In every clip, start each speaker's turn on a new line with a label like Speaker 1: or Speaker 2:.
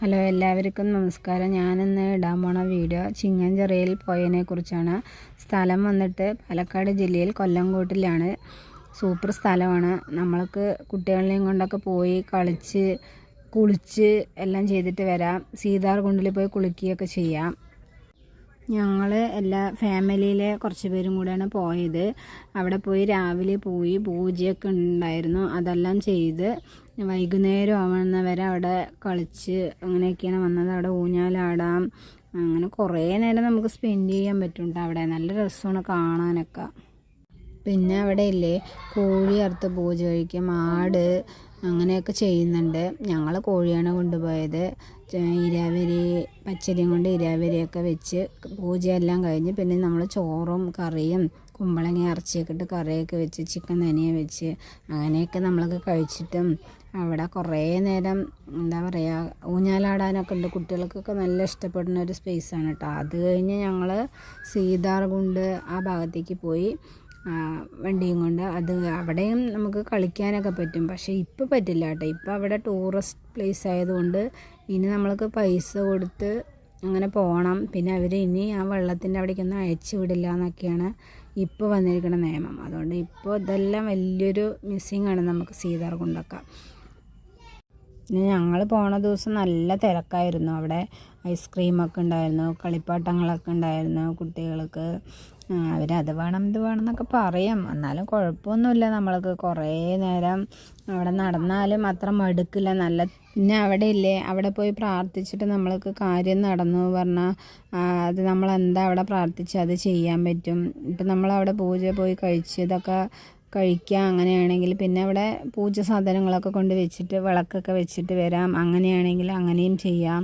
Speaker 1: Hello എല്ലാവർക്കും നമസ്കാരം. ഞാനിന്ന് ഇടാൻ പോണ വീഡിയോ ചിങ്ങഞ്ചിറയിൽ പോയതിനെ കുറിച്ചാണ്. സ്ഥലം വന്നിട്ട് പാലക്കാട് ജില്ലയിൽ കൊല്ലംകോട്ടിലാണ്. സൂപ്പർ സ്ഥലമാണ്. നമ്മൾക്ക് കുട്ടികളെയും കൊണ്ടൊക്കെ പോയി കളിച്ച് കുളിച്ച് എല്ലാം ചെയ്തിട്ട് വരാം. സീതാർ കുണ്ടിൽ പോയി കുളിക്കുകയൊക്കെ ചെയ്യാം. ഞങ്ങൾ എല്ലാ ഫാമിലിയിലെ കുറച്ച് പേരും കൂടെയാണ് പോയത്. അവിടെ പോയി രാവിലെ പോയി പൂജയൊക്കെ ഉണ്ടായിരുന്നു. അതെല്ലാം ചെയ്ത് വൈകുന്നേരം ആവുന്നവരെ അവിടെ കളിച്ച് അങ്ങനെയൊക്കെയാണ് വന്നത്. അവിടെ ഊഞ്ഞാലാടാം. അങ്ങനെ കുറേ നേരം നമുക്ക് സ്പെൻഡ് ചെയ്യാൻ പറ്റുന്നുണ്ട് അവിടെ. നല്ല രസമാണ് കാണാനൊക്കെ. പിന്നെ അവിടെ ഇല്ലേ കോഴി അറുത്ത് പൂജ കഴിക്കും ആട് അങ്ങനെയൊക്കെ ചെയ്യുന്നുണ്ട്. ഞങ്ങൾ കോഴിയാണ് കൊണ്ടുപോയത്. ഇരാവരി പച്ചരിയും കൊണ്ട് ഇരാവരിയൊക്കെ വെച്ച് പൂജയെല്ലാം കഴിഞ്ഞ് പിന്നെ നമ്മൾ ചോറും കറിയും കുമ്പളങ്ങ ഇറച്ചിയൊക്കെ ഇട്ട് കറിയൊക്കെ വെച്ച് ചിക്കൻ തനിയെ വെച്ച് അങ്ങനെയൊക്കെ നമ്മളൊക്കെ കഴിച്ചിട്ടും അവിടെ കുറേ നേരം എന്താ പറയുക ഊഞ്ഞാലാടാനൊക്കെ ഉണ്ട്. കുട്ടികൾക്കൊക്കെ നല്ല ഇഷ്ടപ്പെടുന്ന ഒരു സ്പേസാണ് കേട്ടോ അത് കഴിഞ്ഞ് ഞങ്ങൾ സീതാർകുണ്ട് ആ ഭാഗത്തേക്ക് പോയി. വണ്ടിയും കൊണ്ട്. അത് അവിടെയും നമുക്ക് കളിക്കാനൊക്കെ പറ്റും. പക്ഷേ ഇപ്പോൾ പറ്റില്ല കേട്ടോ. ഇപ്പോൾ അവിടെ ടൂറിസ്റ്റ് പ്ലേസ് ആയതുകൊണ്ട് ഇനി നമ്മൾക്ക് പൈസ കൊടുത്ത് അങ്ങനെ പോകണം പിന്നെ അവർ ഇനി ആ വെള്ളത്തിന്റെ അവിടേക്കൊന്നും അയച്ചു വിടില്ല എന്നൊക്കെയാണ് ഇപ്പോൾ വന്നിരിക്കുന്ന നിയമം. അതുകൊണ്ട് ഇപ്പോൾ ഇതെല്ലാം വലിയൊരു മിസ്സിങ് ആണ് നമുക്ക് സീതാർകുണ്ടൊക്കെ പിന്നെ ഞങ്ങൾ പോണ ദിവസം നല്ല തിരക്കായിരുന്നു. അവിടെ ഐസ്ക്രീമൊക്കെ ഉണ്ടായിരുന്നു കളിപ്പാട്ടങ്ങളൊക്കെ ഉണ്ടായിരുന്നു കുട്ടികൾക്ക്. അവരത് വേണം ഇത് വേണം എന്നൊക്കെ പറയും. എന്നാലും കുഴപ്പമൊന്നുമില്ല നമ്മൾക്ക്. കുറേ നേരം അവിടെ നടന്നാലും അത്ര മടുക്കില്ല. നല്ല പിന്നെ അവിടെ ഇല്ലേ? അവിടെ പോയി പ്രാർത്ഥിച്ചിട്ട് നമ്മൾക്ക് കാര്യം നടന്നു പറഞ്ഞാൽ അത് നമ്മൾ എന്താ അവിടെ പ്രാർത്ഥിച്ച്? അത് ചെയ്യാൻ പറ്റും. ഇപ്പം നമ്മളവിടെ പൂജ പോയി കഴിച്ചതൊക്കെ കഴിക്കാം അങ്ങനെയാണെങ്കിൽ പിന്നെ അവിടെ പൂജ സാധനങ്ങളൊക്കെ കൊണ്ട് വെച്ചിട്ട് വിളക്കൊക്കെ വെച്ചിട്ട് വരാം. അങ്ങനെയാണെങ്കിൽ അങ്ങനെയും ചെയ്യാം.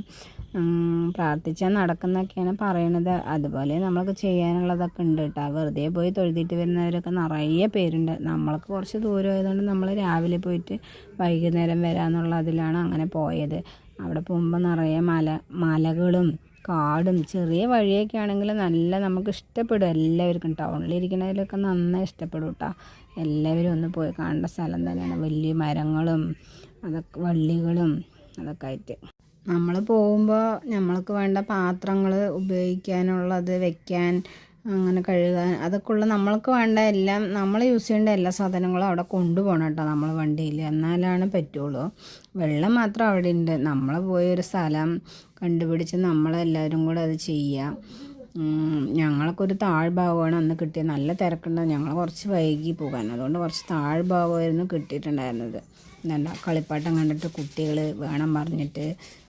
Speaker 1: പ്രാർത്ഥിച്ചാൽ നടക്കുന്നൊക്കെയാണ് പറയണത്. അതുപോലെ നമ്മൾക്ക് ചെയ്യാനുള്ളതൊക്കെ ഉണ്ട് കേട്ടോ. വെറുതെ പോയി തൊഴുതിട്ട് വരുന്നവരൊക്കെ നിറയെ പേരുണ്ട്. നമ്മൾക്ക് കുറച്ച് ദൂരം ആയതുകൊണ്ട് നമ്മൾ രാവിലെ പോയിട്ട് വൈകുന്നേരം വരാമെന്നുള്ള അതിലാണ് അങ്ങനെ പോയത്. അവിടെ പോകുമ്പോൾ നിറയെ മല മലകളും കാടും ചെറിയ വഴിയൊക്കെ ആണെങ്കിൽ നല്ല നമുക്ക് ഇഷ്ടപ്പെടും. എല്ലാവർക്കും ടൗണിലിരിക്കുന്നതിലൊക്കെ നന്നായി ഇഷ്ടപ്പെടും കേട്ടോ എല്ലാവരും ഒന്ന് പോയി കാണേണ്ട സ്ഥലം തന്നെയാണ്. വലിയ മരങ്ങളും അതൊക്കെ വള്ളികളും അതൊക്കെ ആയിട്ട്. നമ്മൾ പോകുമ്പോൾ നമ്മൾക്ക് വേണ്ട പാത്രങ്ങൾ ഉപയോഗിക്കാനുള്ളത് വെക്കാൻ അങ്ങനെ കഴുകാൻ അതൊക്കെ ഉള്ള നമ്മൾക്ക് വേണ്ട എല്ലാം നമ്മൾ യൂസ് ചെയ്യേണ്ട എല്ലാ സാധനങ്ങളും അവിടെ കൊണ്ടുപോകണം കേട്ടോ നമ്മൾ വണ്ടിയിൽ. എന്നാലാണ് പറ്റുള്ളൂ. വെള്ളം മാത്രം അവിടെ ഉണ്ട് നമ്മൾ പോയൊരു സ്ഥലം കണ്ടുപിടിച്ച് നമ്മളെല്ലാവരും കൂടെ അത് ചെയ്യാം. ഞങ്ങൾക്ക് ഒരു താഴ്ഭാഗമാണ് അന്ന് കിട്ടിയത്. നല്ല തിരക്കുണ്ട് ഞങ്ങൾ കുറച്ച് വൈകി പോകാൻ. അതുകൊണ്ട് കുറച്ച് താഴ്ഭാഗമായിരുന്നു കിട്ടിയിട്ടുണ്ടായിരുന്നത്. എന്താ കളിപ്പാട്ടം കണ്ടിട്ട് കുട്ടികൾ വേണം പറഞ്ഞിട്ട്